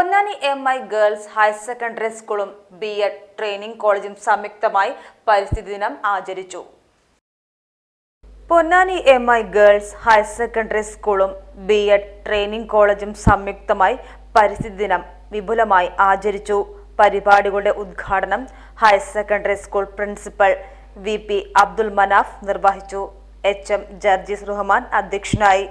Ponnani M I girls higher secondary സ്കൂളും B Ed training കോളേജും സംയുക്തമായി പരിസ്ഥിതി ദിനം ആചരിച്ചു. Ponnani M I girls higher secondary സ്കൂളും ബി എഡ് ട്രെയിനിംഗ് കോളേജും സംയുക്തമായി പരിസ്ഥിതി ദിനം വിപുലമായി ആചരിച്ചു. പരിപാടികളുടെ ഉദ്ഘാടനം higher secondary school principal V P Abdul Manaf നിർവഹിച്ചു. എച്ച് എം ജർജീസ് റഹ്മാൻ അധ്യക്ഷനായി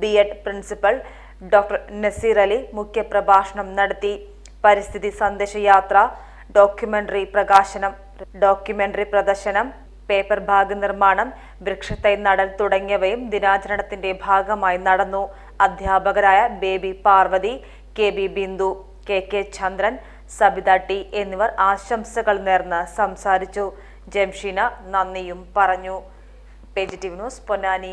B Ed principal doctor Naseer Ali മുഖ്യപ്രഭാഷണം നടത്തി. പരിസ്ഥിതി സന്ദേശയാത്ര ഡോക്യുമെന്ററി പ്രകാശനം ഡോക്യുമെന്ററി പ്രദർശനം പേപ്പർ ബാഗ് നിർമ്മാണം വൃക്ഷത്തൈ നടൽ തുടങ്ങിയവയും ദിനാചരണത്തിന്റെ ഭാഗമായി നടന്നു. അധ്യാപകരായ Baby Parvathi K B Bindu K K Chandran Sabitha T എന്നിവർ ആശംസകൾ നേർന്ന് സംസാരിച്ചു. ജംഷീന നന്ദിയും പറഞ്ഞു. Positive news Ponnani.